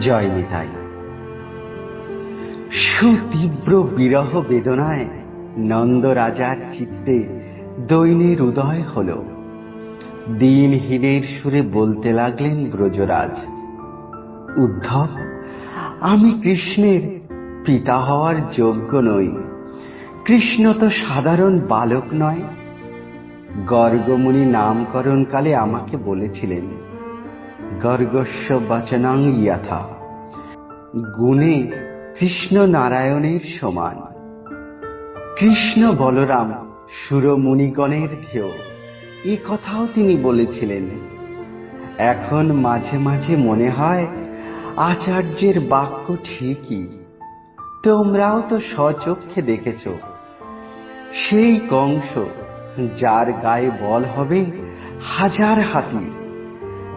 জয় নিতাই। সুতীব্র বিরহ বেদনায় নন্দ রাজার চিত্তে দৈনের উদয় হল। দিনহীনের সুরে বলতে লাগলেন ব্রজরাজ, উদ্ধব, আমি কৃষ্ণের পিতা হওয়ার যোগ্য নই। কৃষ্ণ তো সাধারণ বালক নয়। গর্গমুনি নামকরণকালে আমাকে বলেছিলেন গর্গস্ব বচনাং ইয়াথা। গুণে কৃষ্ণ নারায়ণের সমান। কৃষ্ণ বলরাম সুরমুনিগণের ধেয় এ কথাও তিনি বলেছিলেন। এখন মাঝে মাঝে মনে হয়, আচার্যের বাক্য ঠিকই। তোমরাও তো স্বচক্ষে দেখেছ। সেই কংস, যার গায়ে বল হবে হাজার হাতির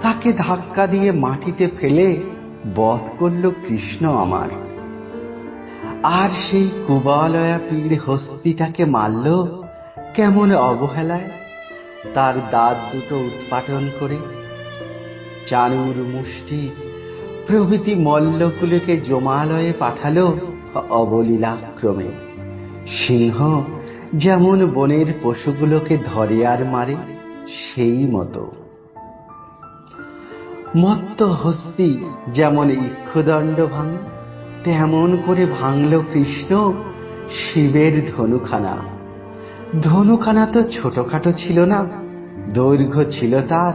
তাকে ধাক্কা দিয়ে মাটিতে ফেলে বধ করল কৃষ্ণ আমার। আর সেই কুবালয়া পীড় হস্তিটাকে মারল কেমন অবহেলায়, তার দাঁত দুটো উৎপাটন করে। চানুর মুষ্টি প্রভৃতি মল্লকুলকে জমালয়ে পাঠালো অবলীলাক্রমে। সিংহ যেমন বনের পশুগুলোকে ধরে আর মারে, সেই মতো। মত্ত হস্তি যেমন ইক্ষুদণ্ড ভাঙে, তেমন করে ভাঙল কৃষ্ণ শিবের ধনুখানা। ধনুখানা তো ছোটখাটো ছিল না, দৈর্ঘ্য ছিল তার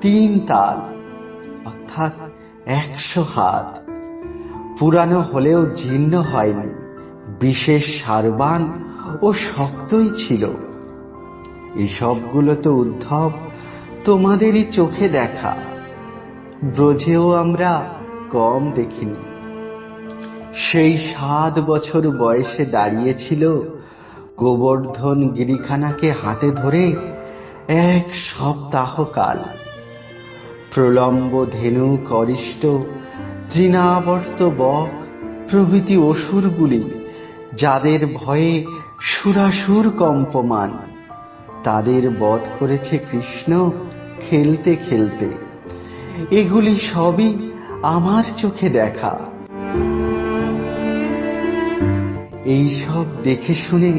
তিন তাল, অর্থাৎ একশো হাত। পুরানো হলেও জীর্ণ হয়নি, বিশেষ সারবান ও শক্তই ছিল। এসবগুলো তো উদ্ধব তোমাদেরই চোখে দেখা। ব্রজেও আমরা কম দেখিনি। সেই সাত বছর বয়সে দাঁড়িয়েছিল গোবর্ধন গিরিখানাকে হাতে ধরে এক সপ্তাহ কাল। প্রলম্ব ধেনু করিষ্ট তৃণাবর্ত বক, প্রভৃতি অসুরগুলি যাদের ভয়ে সুরাসুর কম্পমান, তাদের বধ করেছে কৃষ্ণ খেলতে খেলতে। এগুলি সবই আমার চোখে দেখা। এই সব দেখে শুনে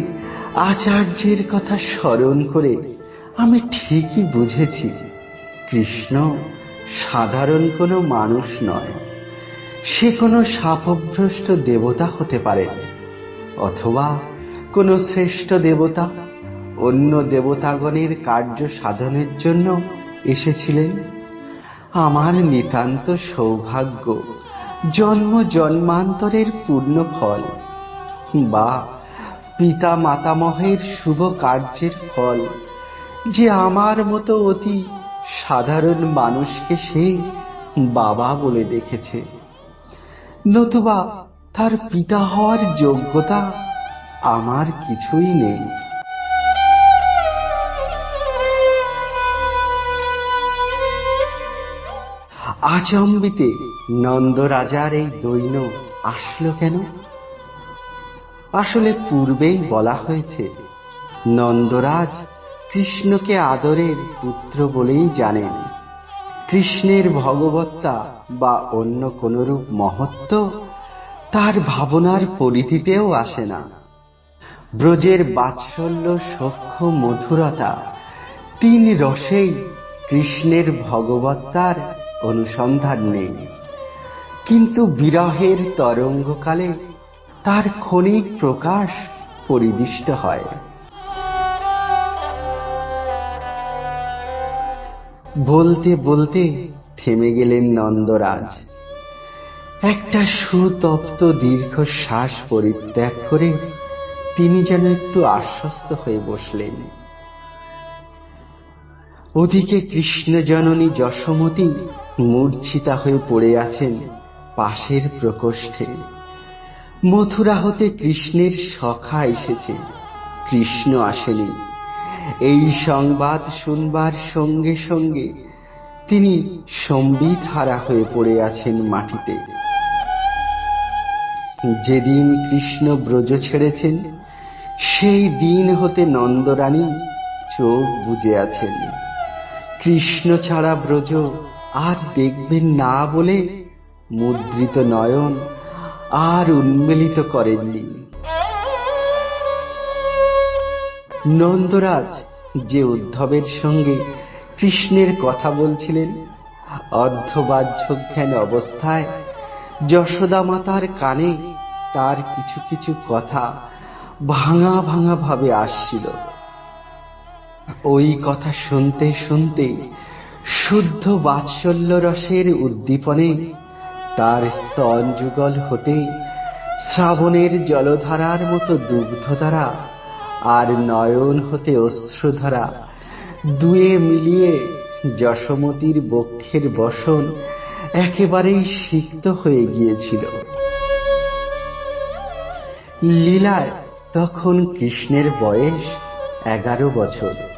আচার্যের কথা স্মরণ করে আমি ঠিকই বুঝেছি, কৃষ্ণ সাধারণ কোনো মানুষ নয়। সে কোনো সাপভ্রষ্ট দেবতা হতে পারে, অথবা কোনো শ্রেষ্ঠ দেবতা অন্য দেবতাগণের কার্য সাধনের জন্য এসেছিলেন। আমার নিতান্ত সৌভাগ্য। জন্ম জন্মান্তরের পূর্ণ ফল। বা পিতা মাতামহের শুভ কার্যের ফল। যে আমার মতো অতি সাধারণ মানুষকে সে বাবা বলে দেখেছে। নতুবা তার পিতা হওয়ার যোগ্যতা আমার কিছুই নেই। আচম্বিতে নন্দরাজার এই দৈন্য আসলো কেন? আসলে পূর্বেই বলা হয়েছে, নন্দরাজ কৃষ্ণকে আদরের পুত্র বলেই জানেন। কৃষ্ণের ভগবত্তা বা অন্য কোনরূপ মহত্ব তার ভাবনার পরিধিতেও আসে না। ব্রজের বাৎসল্য সখ্য মধুরতা, তিন রসেই কৃষ্ণের ভগবত্তার অনুসন্ধান নেই। কিন্তু বিরহের তরঙ্গকালে তার ক্ষণিক প্রকাশ পরিদিষ্ট হয়। বলতে বলতে থেমে গেলেন নন্দরাজ। একটা সুতপ্ত দীর্ঘশ্বাস পরিত্যাগ করে তিনি যেন একটু আশ্বস্ত হয়ে বসলেন। ওদিকে কৃষ্ণ জননী যশোমতী মূর্ছিতা হয়ে পড়ে আছেন পাশের প্রকোষ্ঠে। মথুরা হতে কৃষ্ণের সখা এসেছে। কৃষ্ণ আসেনি। এই সংবাদ শুনবার সঙ্গে সঙ্গে তিনি সম্বিত হারা হয়ে পড়ে আছেন মাটিতে। যেদিন কৃষ্ণ ব্রজ ছেড়েছেন, সেই দিন হতে নন্দরানী চোখ বুজে আছেন। কৃষ্ণ ছাড়া ব্রজ আর দেখবেন না বলে মুদ্রিত নয়ন আর উন্মিলিত করেননি। নন্দরাজ যে উদ্ধবের সঙ্গে কৃষ্ণের কথা বলছিলেন অর্ধবাহ্য জ্ঞান অবস্থায় যশোদা মাতার কানে তার কিছু কিছু কথা ভাঙা ভাঙা ভাবে আসছিল। ওই কথা শুনতে শুনতে শুদ্ধ বাৎসল্য রসের উদ্দীপনে তার স্তন যুগল হতে শ্রাবণের জলধারার মতো দুগ্ধধারা আর নয়ন হতে অশ্রুধারা দুয়ে মিলিয়ে যশমতির বক্ষের বসন একেবারেই সিক্ত হয়ে গিয়েছিল। লীলায় তখন কৃষ্ণের বয়স এগারো বছর।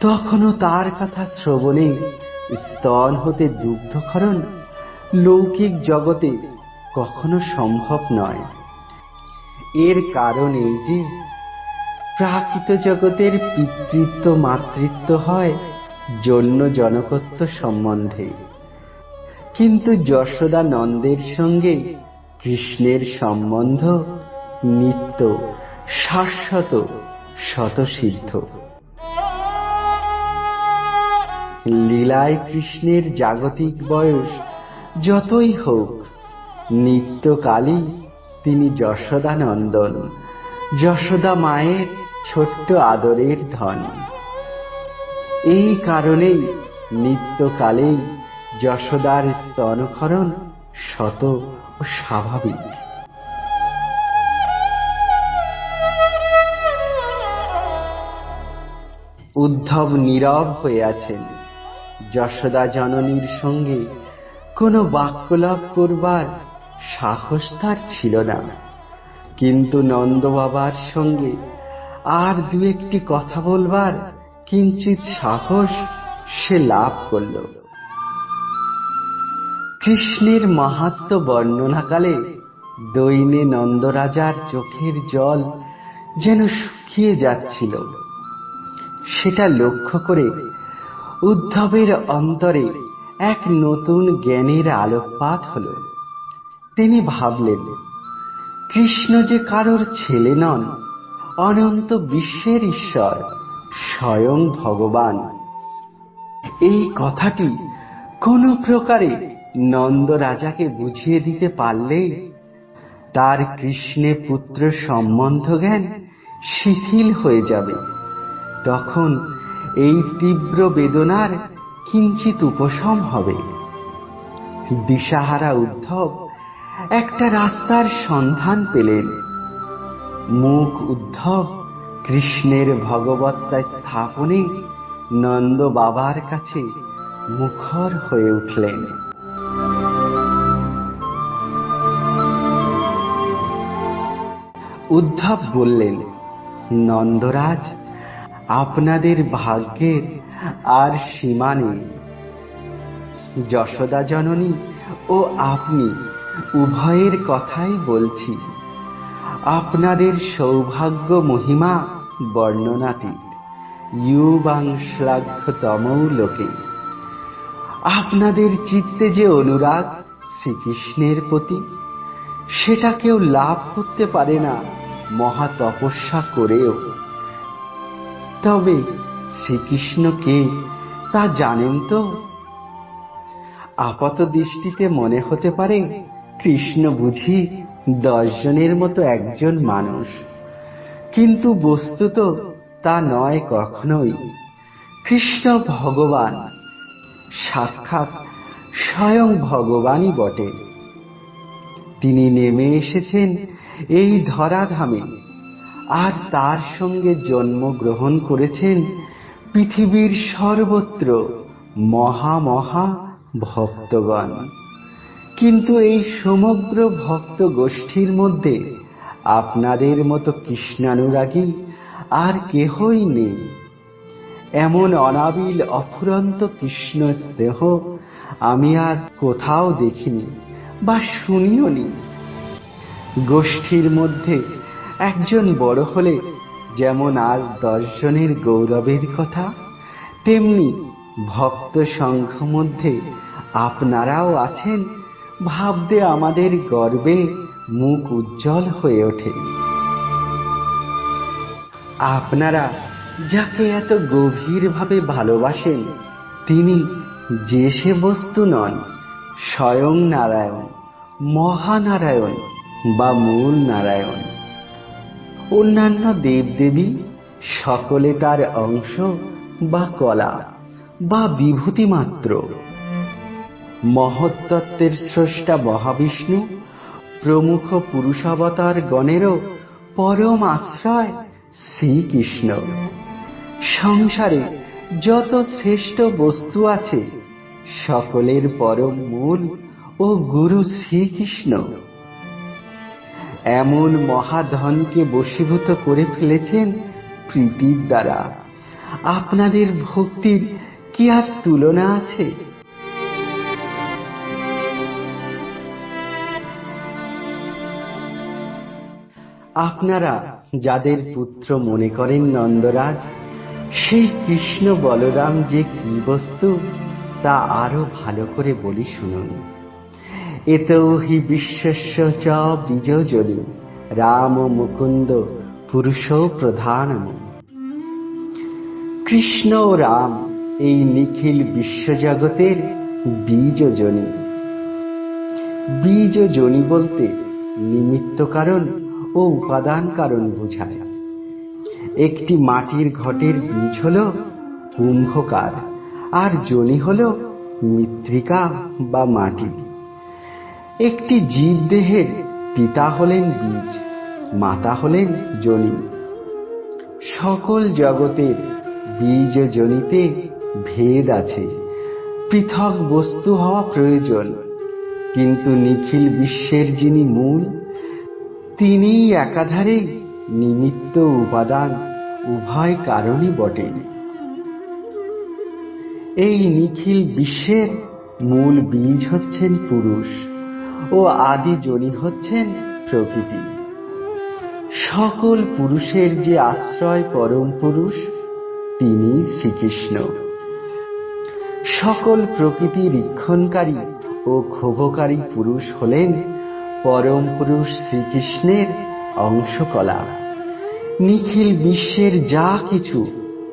তখনও তার কথা শ্রবণে স্তন হতে দুগ্ধক্ষরণ লৌকিক জগতে কখনো সম্ভব নয়। এর কারণ এই যে, প্রাকৃত জগতের পিতৃত্ব, মাতৃত্ব হয় জন্য জনকত্ব সম্বন্ধে। কিন্তু যশোদা নন্দের সঙ্গে কৃষ্ণের সম্বন্ধ নিত্য শাশ্বত, শতসিদ্ধ। লীলায় কৃষ্ণের জাগতিক বয়স যতই হোক, নিত্যকালই তিনি যশোদা নন্দন যশোদা মায়ের ছোট্ট আদরের ধন। এই কারণেই নিত্যকালেই যশোদার স্তনক্ষরণ শত ও স্বাভাবিক। উদ্ধব নীরব হয়ে আছেন। যশোদা জননীর সঙ্গে কোনো বাক্যলাভ করবার সাহস তার ছিল না। কিন্তু নন্দ বাবার সঙ্গে আর দু একটি কথা বলবার কিঞ্চিত সাহস সে লাভ করল। কৃষ্ণের মাহাত্ম বর্ণনাকালে দৈনে নন্দরাজার চোখের জল যেন শুকিয়ে যাচ্ছিল। সেটা লক্ষ্য করে উদ্ধবের অন্তরে এক নতুন জ্ঞানের আলোকপাত হল। তিনি ভাবলেন, কৃষ্ণ যে কারোর ছেলে নন, অনন্ত বিশ্বের ঈশ্বর স্বয়ং ভগবান। এই কথাটি কোন প্রকারে নন্দ রাজাকে বুঝিয়ে দিতে পারলে তার কৃষ্ণে পুত্র সম্বন্ধ জ্ঞান শিথিল হয়ে যাবে। তখন এই তীব্র বেদনার কিঞ্চিত উপশম হবে। দিশাহারা উদ্ধব একটা রাস্তার সন্ধান পেলেন। মুখ উদ্ধব কৃষ্ণের ভগবত্তা স্থাপনে নন্দ বাবার কাছে মুখর হয়ে উঠলেন। উদ্ধব বললেন, নন্দরাজ আপনাদের ভাগ্যের আর সীমা নেই। যশোদা জননী ও আপনি উভয়ের কথাই বলছি। আপনাদের সৌভাগ্য মহিমা বর্ণনাতীত। ইউবাং শ্লাঘ্যতমৌ লোকে। আপনাদের চিত্তে যে অনুরাগ শ্রীকৃষ্ণের প্রতি, সেটা কেউ লাভ করতে পারে না মহা তপস্যা করেও। তবে শ্রীকৃষ্ণ কে তা জানেন তো? আপাত দৃষ্টিতে মনে হতে পারে কৃষ্ণ বুঝি দশজনের মতো একজন মানুষ। কিন্তু বস্তুত তা নয় কখনোই। কৃষ্ণ ভগবান সাক্ষাৎ স্বয়ং ভগবানই বটে। তিনি নেমে এসেছেন এই ধরাধামে। আর তার সঙ্গে জন্মগ্রহণ করেছেন পৃথিবীর সর্বত্র মহা মহা ভক্তগণ। কিন্তু এই সমগ্র ভক্ত গোষ্ঠীর মধ্যে আপনাদের মতো কৃষ্ণানুরাগী আর কেহই নেই। এমন অনাবিল অফুরন্ত কৃষ্ণ স্নেহ আমি আর কোথাও দেখিনি বা শুনিও নি গোষ্ঠীর মধ্যে একজন বড় হলে যেমন আজ দশজনের গৌরবের কথা, তেমনি ভক্ত সংঘ মধ্যে আপনারাও আছেন, ভাবতে আমাদের গর্বে মুখ উজ্জ্বল হয়ে ওঠে। আপনারা যাকে এত গভীরভাবে ভালোবাসেন, তিনি যে সে বস্তু নন, স্বয়ং নারায়ণ, মহানারায়ণ বা মূল নারায়ণ। অন্যান্য দেবদেবী, সকলে তার অংশ বা কলা বা বিভূতি মাত্র। মহত্তত্ত্বের স্রষ্টা মহাবিষ্ণু, প্রমুখ পুরুষাবতার গণেরও পরম আশ্রয় শ্রীকৃষ্ণ। সংসারে যত শ্রেষ্ঠ বস্তু আছে, সকলের পরম মূল ও গুরু শ্রীকৃষ্ণ। এমন মহাধনকে বশীভূত করে ফেলেছেন প্রীতির দ্বারা। আপনাদের ভক্তির কি আর তুলনা আছে? আপনারা যাদের পুত্র মনে করেন নন্দরাজ, সেই কৃষ্ণ বলরাম যে কি বস্তু, তা আরও ভালো করে বলি শুনুন। এতৌ হি বিশ্বস্য চ বীজজলি রাম মুকুন্দ পুরুষ প্রধানম। কৃষ্ণ ও রাম এই নিখিল বিশ্বজগতের বীজজনী। বীজজনী বলতে নিমিত্ত কারণ ও উপাদান কারণ বোঝায়। একটি মাটির ঘটের বীজ হল কুম্ভকার, আর জনি হল মৃত্তিকা বা মাটি। একটি জীব দেহের পিতা হলেন বীজ, মাতা হলেন জনি। সকল জগতের বীজ জনিতে ভেদ আছে। পৃথক বস্তু হওয়া প্রয়োজন, কিন্তু নিখিল বিশ্বের যিনি মূল তিনি একাধারে নিমিত্ত উপাদান উভয় কারণই বটে। এই নিখিল বিশ্বের মূল বীজ হচ্ছেন পুরুষ। ও আদি জনি হচ্ছেন প্রকৃতি। সকল পুরুষের যে আশ্রয় পরম পুরুষ, তিনি শ্রীকৃষ্ণ। সকল প্রকৃতি রীক্ষণকারী ও ক্ষোভকারী পুরুষ হলেন পরম পুরুষ শ্রীকৃষ্ণের অংশকলা। নিখিল বিশ্বের যা কিছু,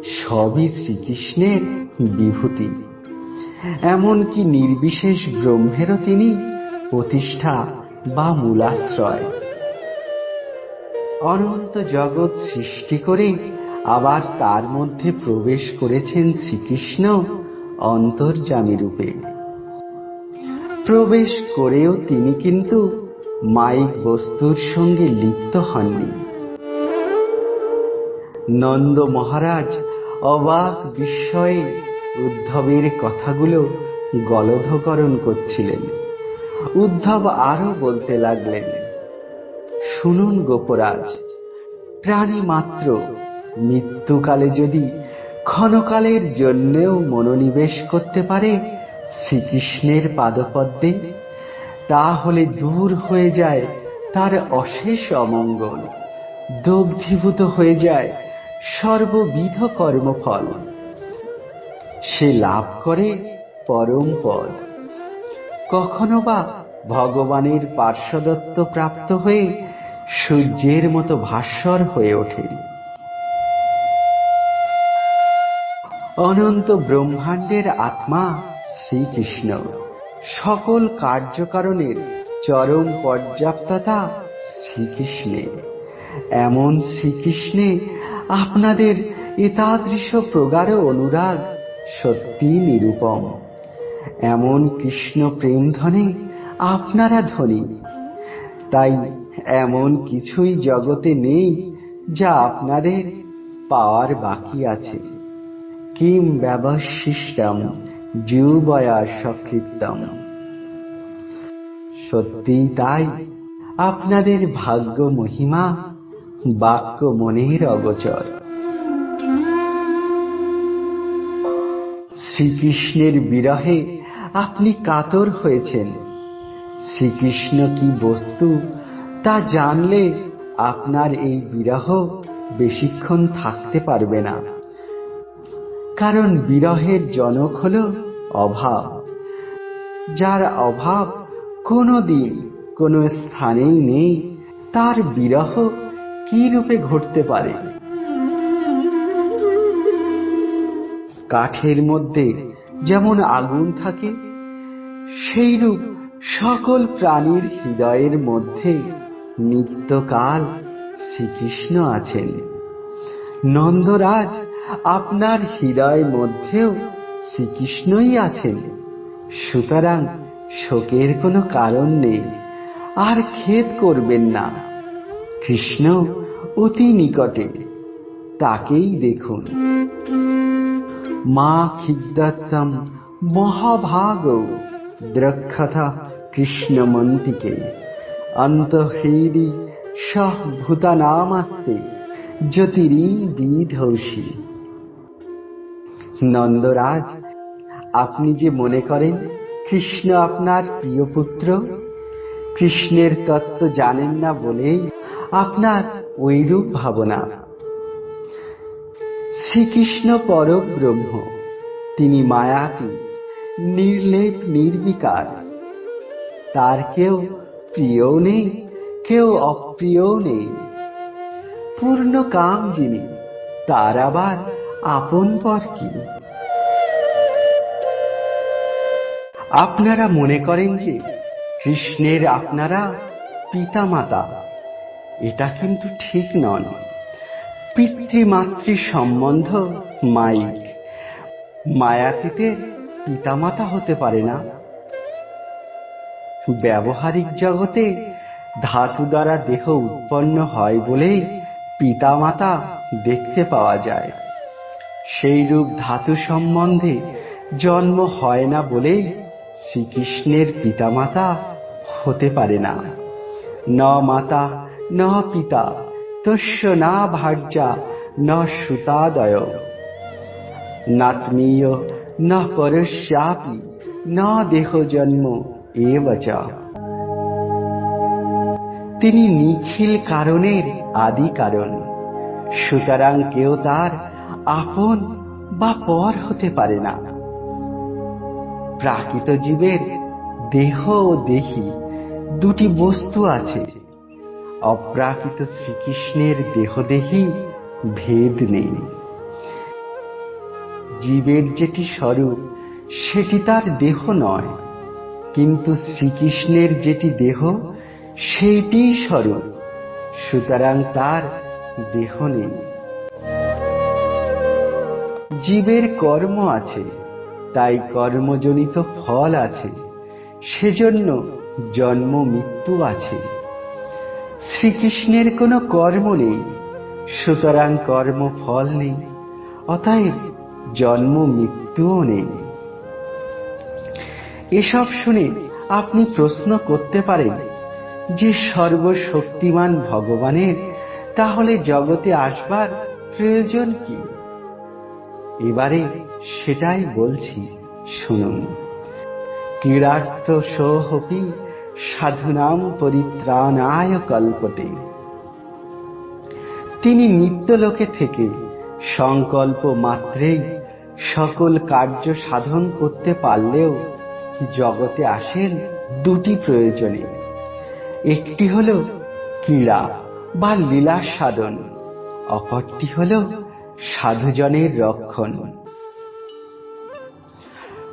সবই শ্রীকৃষ্ণের বিভূতি। এমনকি নির্বিশেষ ব্রহ্মেরও তিনি প্রতিষ্ঠা বা মূলাশ্রয়। অনন্ত জগৎ সৃষ্টি করে আবার তার মধ্যে প্রবেশ করেছেন শ্রীকৃষ্ণ অন্তর্জামী রূপে। প্রবেশ করেও তিনি কিন্তু মাইক বস্তুর সঙ্গে লিপ্ত হননি। নন্দ মহারাজ অবাক বিস্ময়ে উদ্ধবের কথাগুলো গলধকরণ করছিলেন। উদ্ধব আরও বলতে লাগলেন, শুনুন গোপরাজ, প্রাণী মাত্র মৃত্যুকালে যদি ক্ষণকালের জন্যেও মনোনিবেশ করতে পারে শ্রীকৃষ্ণের পাদপদ্মে, তাহলে দূর হয়ে যায় তার অশেষ অমঙ্গল, দগ্ধীভূত হয়ে যায় সর্ববিধ কর্মফল। সে লাভ করে পরম পদ। কখনো বা ভগবানের পার্শ্বদত্ত প্রাপ্ত হয়ে সূর্যের মতো ভাস্বর হয়ে ওঠে অনন্ত ব্রহ্মাণ্ডের আত্মা শ্রীকৃষ্ণ। সকল কার্যকারণের চরম পর্যাপ্ততা শ্রীকৃষ্ণে। এমন শ্রীকৃষ্ণে আপনাদের এতাদৃশ প্রগাঢ় অনুরাগ সত্যি নিরূপম। এমন কৃষ্ণ প্রেম ধনে আপনারা ধনী। তাই এমন কিছুই জগতে নেই যা আপনাদের পাওয়ার বাকি আছে। কিম ব্যবশিষ্টম যুবয়া সকৃতম সত্যি তাই, আপনাদের ভাগ্য মহিমা, বাক্য মনের অগোচর। শ্রীকৃষ্ণের বিরহে আপনি কাতর হয়েছেন। শ্রীকৃষ্ণ কি বস্তু তা জানলে আপনার এই বিরহ বেশিক্ষণ থাকতে পারবে না। কারণ বিরহের জনক হল অভাব। যার অভাব কোনো দিন কোনো স্থানেই নেই, তার বিরহ কি রূপে ঘটতে পারে? কাঠের মধ্যে যেমন আগুন থাকে, সেইরূপ সকল প্রাণীর হৃদয়ের মধ্যে নিত্যকাল শ্রীকৃষ্ণ আছেন। নন্দরাজ আপনার হৃদয় মধ্যেও শ্রীকৃষ্ণই আছেন। সুতরাং শোকের কোনো কারণ নেই, আর খেদ করবেন না। কৃষ্ণ অতি নিকটে, তাকেই দেখুন। মা খিদ্দাত্তম মহাভাগ দ্রক্ষথা কৃষ্ণমন্তিকে। অন্তহৃদি সহ ভূতানামাস্তে জ্যোতিরি বিধৌষী নন্দরাজ, আপনি যে মনে করেন কৃষ্ণ আপনার প্রিয় পুত্র, কৃষ্ণের তত্ত্ব জানেন না বলেই আপনার ওইরূপ ভাবনা। শ্রীকৃষ্ণ পরব্রহ্ম, তিনি মায়াতি নির্লেপ, নির্বিকার। তার কেউ প্রিয় নেই, কেউ অপ্রিয় নেই। পূর্ণ কাম যিনি, তার আবার আপন পর কি? আপনারা মনে করেন যে কৃষ্ণের আপনারা পিতামাতা, এটা কিন্তু ঠিক নন পিতৃমাতৃ সম্বন্ধ মাইক। মায়াতীতের পিতামাতা হতে পারে না। ব্যবহারিক জগতে ধাতু দ্বারা দেহ উৎপন্ন হয় বলেই পিতামাতা দেখতে পাওয়া যায়। সেই রূপ ধাতু সম্বন্ধে জন্ম হয় না বলেই শ্রীকৃষ্ণের পিতামাতা হতে পারে না। ন মাতা, ন পিতা। তস্য না ভার্যা ন সুতাদয় নাত্মীয় ন পরস্যাপি ন দেহ জন্ম এবচ তিনি নিখিল কারণের আদি কারণ সুতরাং কেউ তার আপন বা পর হতে পারে না। প্রাকৃত জীবের দেহ ও দেহি দুটি বস্তু আছে। অপ্রাকৃত শ্রীকৃষ্ণের দেহদেহি ভেদ নেই। জীবের যেটি স্বরূপ, সেটি তার দেহ নয়, কিন্তু শ্রীকৃষ্ণের যেটি দেহ সেইটি স্বরূপ, সুতরাং তার দেহ নেই। জীবের কর্ম আছে, তাই কর্মজনিত ফল আছে, সেজন্য জন্ম মৃত্যু আছে। শ্রীকৃষ্ণের কোনো কর্ম নেই, সুতরাং কর্ম ফল নেই, অতএব জন্ম মৃত্যুও নেই। এসব শুনে আপনি প্রশ্ন করতে পারেন, যে সর্বশক্তিমান ভগবানের, তাহলে জগতে আসবার প্রয়োজন কি? এবারে সেটাই বলছি, শুনুন। ক্রীড়ার্থ সোহপি সাধুনাম পরিত্রাণায় কল্পতে। তিনি নিত্যলোকে থেকে সংকল্প মাত্রেই সকল কার্য সাধন করতে পারলেও জগতে আসেন দুটি প্রয়োজনে। একটি হল ক্রীড়া বা লীলা সাধন, অপরটি হল সাধুজনের রক্ষণ।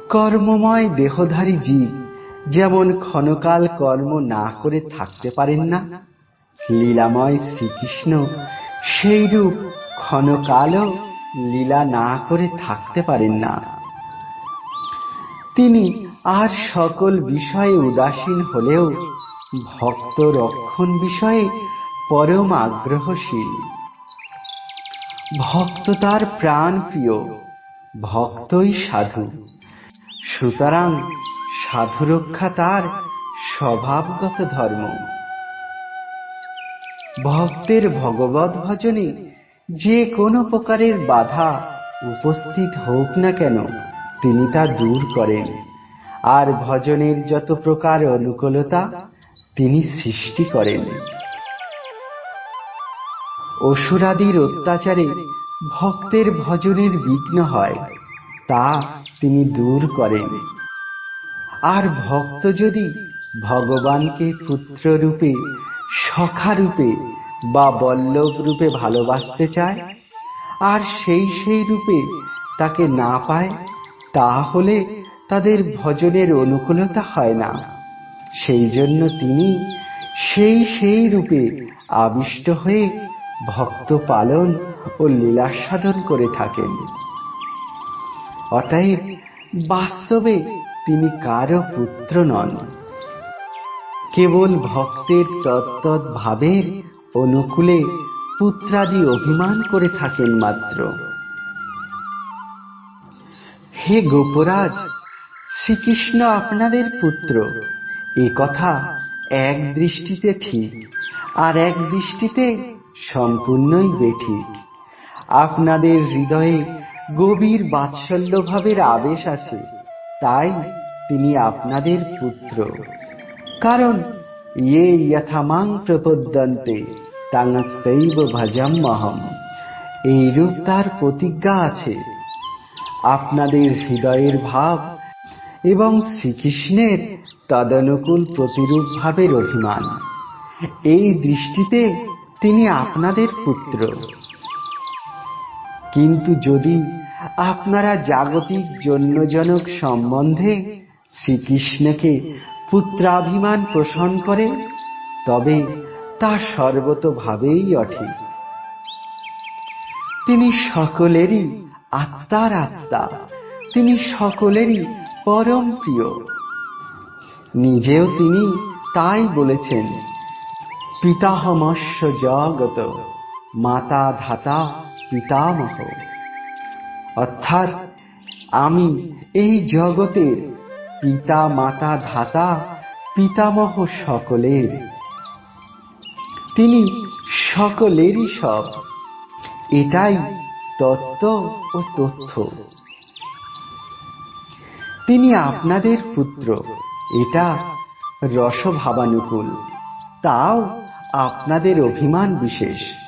কর্মময় দেহধারী জীব যেমন ক্ষণকাল কর্ম না করে থাকতে পারেন না, লীলাময় শ্রীকৃষ্ণ সেইরূপ ক্ষণকালও লীলা না করে থাকতে পারেন না। তিনি আর সকল বিষয়ে উদাসীন হলেও ভক্ত রক্ষণ বিষয়ে পরম আগ্রহশীল। ভক্ত তার প্রাণ প্রিয়, ভক্তই সাধু। সুতরাং সাধু রক্ষা তার স্বভাবগত ধর্ম। ভক্তের ভগবত ভজনে যে কোনো প্রকারের বাধা উপস্থিত হোক না কেন, তিনি তা দূর করেন। আর ভজনের যত প্রকার অনুকূলতা তিনি সৃষ্টি করেন। অসুরাদির অত্যাচারে ভক্তের ভজনের বিঘ্ন হয়, তা তিনি দূর করেন। আর ভক্ত যদি ভগবানকে পুত্ররূপে, সখারূপে বা বল্লভ রূপে ভালোবাসতে চায়, আর সেই সেই রূপে তাকে না পায়, তাহলে তাদের ভজনের অনুকূলতা হয় না। সেই জন্য তিনি সেই সেই রূপে আবিষ্ট হয়ে ভক্ত পালন ও লীলা করে থাকেন। অতএব বাস্তবে তিনি কারও পুত্র নন। কেবল ভক্তের তত্তৎ ভাবের অনুকূলে পুত্রাদি অভিমান করে থাকেন মাত্র। হে গোপরাজ, শ্রীকৃষ্ণ আপনাদের পুত্র, এ কথা এক দৃষ্টিতে ঠিক, আর এক দৃষ্টিতে সম্পূর্ণই বেঠিক। আপনাদের হৃদয়ে গভীর বাৎসল্য ভাবের আবেশ আছে। তাই তিনি আপনাদের পুত্র। কারণ ইয়ে যথামাং প্রপদ্যন্তে তাংস্তৈব ভজম্মহম এইরূপ তার প্রতিজ্ঞা আছে। আপনাদের হৃদয়ের ভাব এবং শ্রীকৃষ্ণের তদনুকূল প্রতিরূপ ভাবের অভিমান। এই দৃষ্টিতে তিনি আপনাদের পুত্র। কিন্তু যদি আপনারা জাগতিক জন্যজনক সম্বন্ধে শ্রীকৃষ্ণকে পুত্রাভিমান পোষণ করে তবে তা সর্বতভাবেই অঠিক। তিনি সকলেরই আত্মার আত্মা তিনি সকলেরই পরম প্রিয়। নিজেও তিনি তাই বলেছেন, পিতাহমস্য জগত, মাতা ধাতা পিতামহ। অর্থাৎ আমি এই জগতের পিতা, মাতা, ধাতা, পিতামহ সকলের। তিনি সকলেরই সব। এটাই তত্ত্ব ও তথ্য। তিনি আপনাদের পুত্র। এটা রসভাবানুকূল। তাও আপনাদের অভিমান বিশেষ।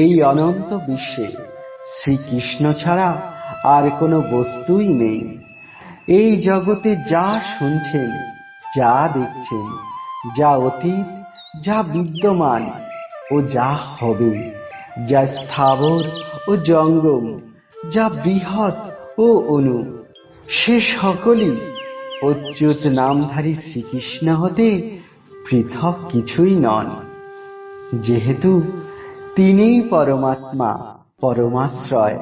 এই অনন্ত বিশ্বে শ্রীকৃষ্ণ ছাড়া আর কোনো বস্তুই নেই। এই জগতে যা শুনছেন, যা দেখছেন, যা অতীত, যা বিদ্যমান ও যা হবে, যা স্থাবর ও জঙ্গম, যা বৃহৎ ও অনু, সে সকলই অচ্যুত নামধারী শ্রীকৃষ্ণ হতে পৃথক কিছুই নন। যেহেতু তিনিই পরমাত্মা, পরমাশ্রয়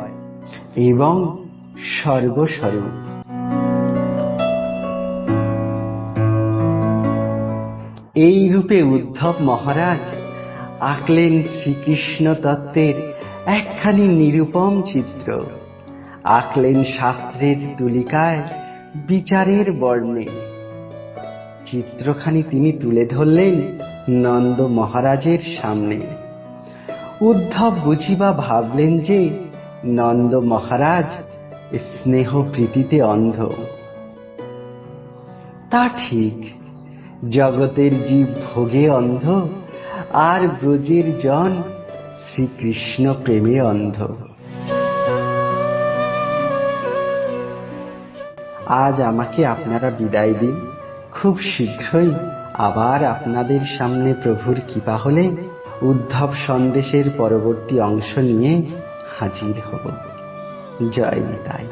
এবং সর্বস্বরূপ এই রূপে উদ্ধব মহারাজ আঁকলেন শ্রীকৃষ্ণ তত্ত্বের একখানি নিরূপম চিত্র। আঁকলেন শাস্ত্রের তুলিকায় বিচারের বর্ণে। চিত্রখানি তিনি তুলে ধরলেন নন্দ মহারাজের সামনে। উদ্ধব বুঝিবা ভাবলেন যে নন্দ মহারাজ, স্নেহ প্রীতিতে অন্ধ। তা ঠিক, জগতের জীব ভোগে অন্ধ, আর ব্রজের জন শ্রীকৃষ্ণ প্রেমে অন্ধ। আজ আমাকে আপনারা বিদায় দিন। খুব শীঘ্রই আবার আপনাদের সামনে প্রভুর কৃপা হলে উদ্ধব সন্দেশের পরবর্তী অংশ নিয়ে হাজির হব। জয় নিতাই।